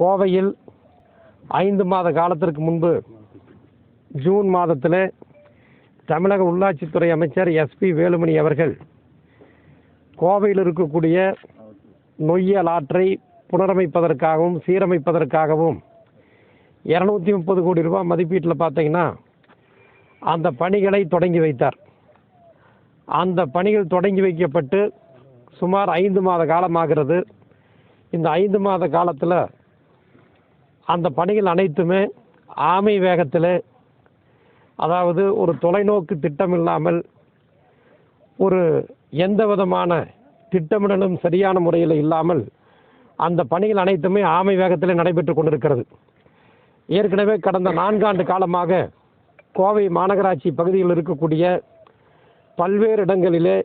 கோவையில் ஐந்து மாத காலத்திற்கு முன்பு ஜூன் மாதத்தில் தமிழக உள்ளாட்சித்துறை அமைச்சர் எஸ்பி வேலுமணி அவர்கள் கோவையில் இருக்கக்கூடிய நொய்யல் ஆற்றை புனரமைப்பதற்காகவும் சீரமைப்பதற்காகவும் இரநூத்தி முப்பது கோடி ரூபாய் மதிப்பீட்டில் பார்த்தீங்கன்னா அந்த பணிகளை தொடங்கி வைத்தார். அந்த பணிகள் தொடங்கி வைக்கப்பட்டு சுமார் ஐந்து மாத காலமாகிறது. இந்த ஐந்து மாத காலத்தில் அந்த பணிகள் அனைத்துமே ஆமை வேகத்தில் அதாவது ஒரு தொலைநோக்கு திட்டம் இல்லாமல் ஒரு எந்த விதமான திட்டமிடலும் சரியான முறையில் இல்லாமல் அந்த பணிகள் அனைத்துமே ஆமை வேகத்தில் நடைபெற்று கொண்டிருக்கிறது. ஏற்கனவே கடந்த நான்காண்டு காலமாக கோவை மாநகராட்சி பகுதியில் இருக்கக்கூடிய பல்வேறு இடங்களிலே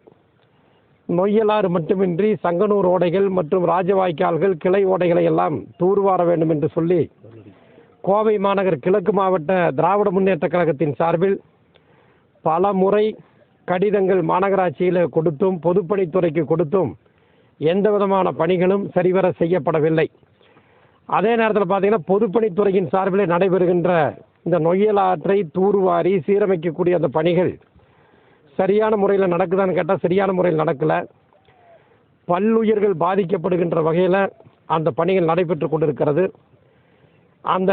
நொய்யலாறு மட்டுமின்றி சங்கனூர் ஓடைகள் மற்றும் ராஜவாய்க்கால்கள் கிளை ஓடைகளை எல்லாம் தூர்வார வேண்டும் என்று சொல்லி கோவை மாநகர் கிழக்கு மாவட்ட திராவிட முன்னேற்ற கழகத்தின் சார்பில் பல முறை கடிதங்கள் மாநகராட்சியில் கொடுத்தும் பொதுப்பணித்துறைக்கு கொடுத்தும் எந்த விதமான பணிகளும் சரிவர செய்யப்படவில்லை. அதே நேரத்தில் பார்த்தீங்கன்னா பொதுப்பணித்துறையின் சார்பில் நடைபெறுகின்ற இந்த நொய்யல் ஆற்றை தூர்வாரி சீரமைக்கக்கூடிய அந்த பணிகள் சரியான முறையில் நடக்குதான்னு கேட்டால் சரியான முறையில் நடக்கலை. பல்லுயிர்கள் பாதிக்கப்படுகின்ற வகையில் அந்த பணிகள் நடைபெற்று கொண்டிருக்கிறது. அந்த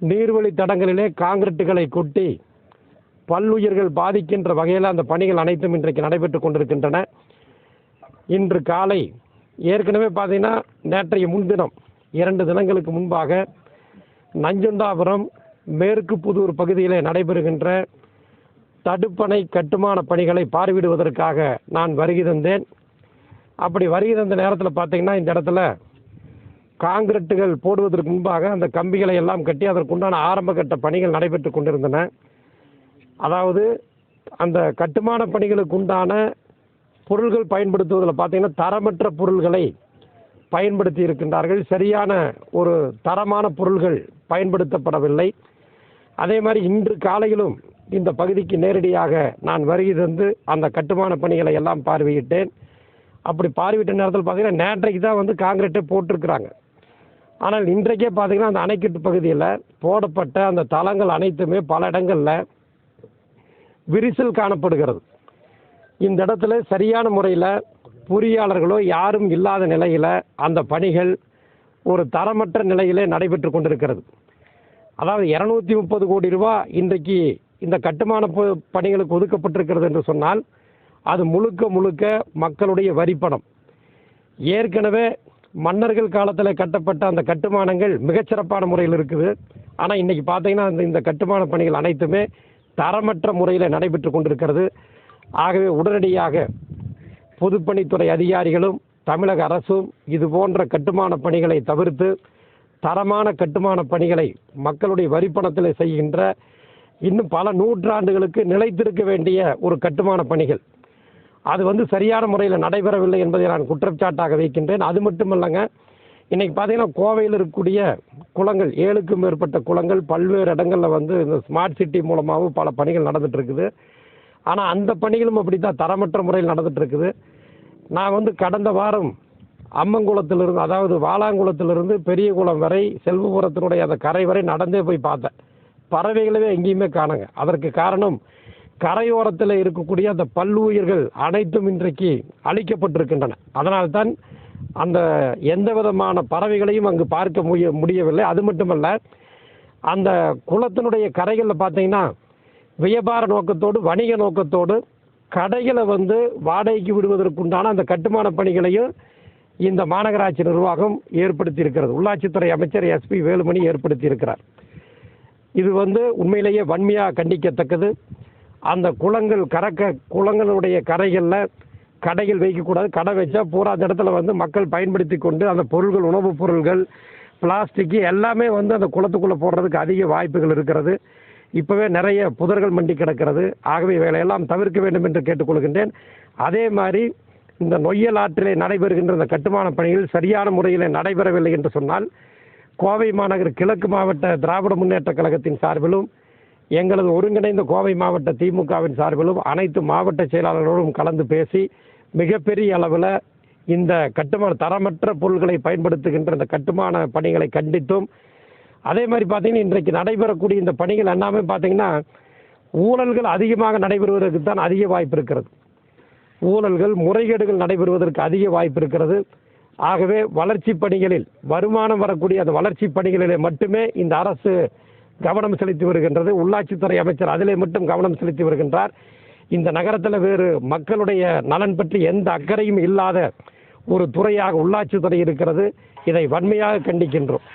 நீர்வழி தடங்களிலே காங்கிரட்டுகளை கொட்டி பல்லுயிர்கள் பாதிக்கின்ற வகையில் அந்த பணிகள் அனைத்தும் இன்றைக்கு நடைபெற்று கொண்டிருக்கின்றன. இன்று காலை ஏற்கனவே பார்த்தீங்கன்னா நேற்றைய முன்தினம் இரண்டு தினங்களுக்கு முன்பாக நஞ்சுண்டாபுரம் மேற்கு புதூர் பகுதியில் நடைபெறுகின்ற தடுப்பணை கட்டுமான பணிகளை பார்வையிடுவதற்காக நான் வருகை தந்தேன். அப்படி வருகை தந்த நேரத்தில் பார்த்தீங்கன்னா இந்த இடத்துல காங்கிரட்டுகள் போடுவதற்கு முன்பாக அந்த கம்பிகளை எல்லாம் கட்டி அதற்குண்டான ஆரம்ப கட்ட பணிகள் நடைபெற்று கொண்டிருந்தன. அதாவது அந்த கட்டுமான பணிகளுக்கு உண்டான பொருள்கள் பயன்படுத்துவதில் பார்த்தீங்கன்னா தரமற்ற பொருள்களை பயன்படுத்தி இருக்கின்றார்கள். சரியான ஒரு தரமான பொருள்கள் பயன்படுத்தப்படவில்லை. அதே மாதிரி இன்று காலையிலும் இந்த பகுதிக்கு நேரடியாக நான் வருகை தந்து அந்த கட்டுமான பணிகளை எல்லாம் பார்வையிட்டேன். அப்படி பார்வையிட்ட நேரத்தில் பார்த்தீங்கன்னா நேற்றைக்கு தான் வந்து காங்கிரீட்டே போட்டிருக்கிறாங்க. ஆனால் இன்றைக்கே பார்த்தீங்கன்னா அந்த அணைக்கட்டு பகுதியில் போடப்பட்ட அந்த தளங்கள் அனைத்துமே பல இடங்களில் விரிசல் காணப்படுகிறது. இந்த இடத்துல சரியான முறையில் பொறியாளர்களோ யாரும் இல்லாத நிலையில் அந்த பணிகள் ஒரு தரமற்ற நிலையிலே நடைபெற்று கொண்டிருக்கிறது. அதாவது இரநூத்தி முப்பது கோடி ரூபா இன்றைக்கு இந்த கட்டுமான ப- பணிகளுக்கு ஒதுக்கப்பட்டிருக்கிறது என்று சொன்னால் அது முழுக்க முழுக்க மக்களுடைய வரிப்பணம் ஏற்கனவே மன்னர்கள் காலத்தில் கட்டப்பட்ட அந்த கட்டுமானங்கள் மிகச்சிறப்பான முறையில் இருக்குது. ஆனால் இன்னைக்கு பார்த்தீங்கன்னா அந்த இந்த கட்டுமான பணிகள் அனைத்துமே தரமற்ற முறையில் நடைபெற்று கொண்டிருக்கிறது. ஆகவே உடனடியாக பொதுப்பணித்துறை அதிகாரிகளும் தமிழக அரசும் இது போன்ற கட்டுமான பணிகளை தவிர்த்து தரமான கட்டுமான பணிகளை மக்களுடைய வரிப்பணத்தில் செய்கின்ற இன்னும் பல நூற்றாண்டுகளுக்கு நிலைத்திருக்க வேண்டிய ஒரு கட்டுமான பணிகள். அது வந்து சரியான முறையில் நடைபெறவில்லை என்பதை நான் குற்றச்சாட்டாக வைக்கின்றேன். அது மட்டும் இல்லைங்க இன்றைக்கி பார்த்தீங்கன்னா கோவையில் இருக்கக்கூடிய குளங்கள் ஏழுக்கும் மேற்பட்ட குளங்கள் பல்வேறு இடங்களில் வந்து இந்த ஸ்மார்ட் சிட்டி மூலமாகவும் பல பணிகள் நடந்துகிட்ருக்குது இருக்குது ஆனால் அந்த பணிகளும் அப்படி தான் தரமற்ற முறையில் நடந்துகிட்ருக்குது இருக்குது நான் வந்து கடந்த வாரம் அம்மங்குளத்திலிருந்து அதாவது வாலாங்குளத்திலிருந்து பெரியகுளம் வரை செல்வபுரத்தினுடைய அந்த கரை வரை நடந்தே போய் பார்த்தேன். பறவைகளவே எங்கேயுமே காணுங்க. அதற்கு காரணம் கரையோரத்தில் இருக்கக்கூடிய அந்த பல்லுயிர்கள் அனைத்தும் இன்றைக்கு அழிக்கப்பட்டிருக்கின்றன. அதனால்தான் அந்த எந்த விதமான பறவைகளையும் அங்கு பார்க்க முடிய முடியவில்லை. அது மட்டுமல்ல அந்த குளத்தினுடைய கரைகளில் பார்த்தீங்கன்னா வியாபார நோக்கத்தோடு வணிக நோக்கத்தோடு கடைகளை வந்து வாடகைக்கு விடுவதற்குண்டான அந்த கட்டுமான பணிகளையும் இந்த மாநகராட்சி நிர்வாகம் ஏற்படுத்தி இருக்கிறது உள்ளாட்சித்துறை அமைச்சர் எஸ்பி வேலுமணி ஏற்படுத்தி இருக்கிறார் இது வந்து உண்மையிலேயே வன்மையாக கண்டிக்கத்தக்கது. அந்த குளங்கள் கறக்க குளங்களுடைய கரைகளில் கடைகள் வைக்கக்கூடாது. கடை வச்சா பூரா அந்த இடத்துல வந்து மக்கள் பயன்படுத்தி கொண்டு அந்த பொருள்கள் உணவுப் பொருள்கள் பிளாஸ்டிக்கு எல்லாமே வந்து அந்த குளத்துக்குள்ளே போடுறதுக்கு அதிக வாய்ப்புகள் இருக்கிறது. இப்போவே நிறைய புதர்கள் மண்டி கிடக்கிறது. ஆகவே வேலையெல்லாம் தவிர்க்க வேண்டும் என்று கேட்டுக்கொள்கின்றேன். அதே மாதிரி இந்த நொய்யல் ஆற்றிலே நடைபெறுகின்ற இந்த கட்டுமான பணிகள் சரியான முறையில் நடைபெறவில்லை என்று சொன்னால் கோவை மாநகர் கிழக்கு மாவட்ட திராவிட முன்னேற்ற கழகத்தின் சார்பிலும் எங்களது ஒருங்கிணைந்த கோவை மாவட்ட திமுகவின் சார்பிலும் அனைத்து மாவட்ட செயலாளர்களோடும் கலந்து பேசி மிகப்பெரிய அளவில் இந்த கட்டுமான தரமற்ற பொருட்களை பயன்படுத்துகின்ற இந்த கட்டுமான பணிகளை கண்டித்தும் அதே மாதிரி பார்த்தீங்கன்னா இன்றைக்கு நடைபெறக்கூடிய இந்த பணிகள் எல்லாமே பார்த்தீங்கன்னா ஊழல்கள் அதிகமாக நடைபெறுவதற்கு தான் அதிக வாய்ப்பு இருக்கிறது. ஊழல்கள் முறைகேடுகள் நடைபெறுவதற்கு அதிக வாய்ப்பு இருக்கிறது. ஆகவே வளர்ச்சி பணிகளில் வருமானம் வரக்கூடிய அந்த வளர்ச்சி பணிகளிலே மட்டுமே இந்த அரசு கவனம் செலுத்தி வருகின்றது. உள்ளாட்சித்துறை அமைச்சர் அதிலே மட்டும் கவனம் செலுத்தி வருகின்றார். இந்த நகரத்தில் வேறு மக்களுடைய நலன் பற்றி எந்த அக்கறையும் இல்லாத ஒரு துறையாக உள்ளாட்சித்துறை இருக்கிறது. இதை வன்மையாக கண்டிக்கின்றோம்.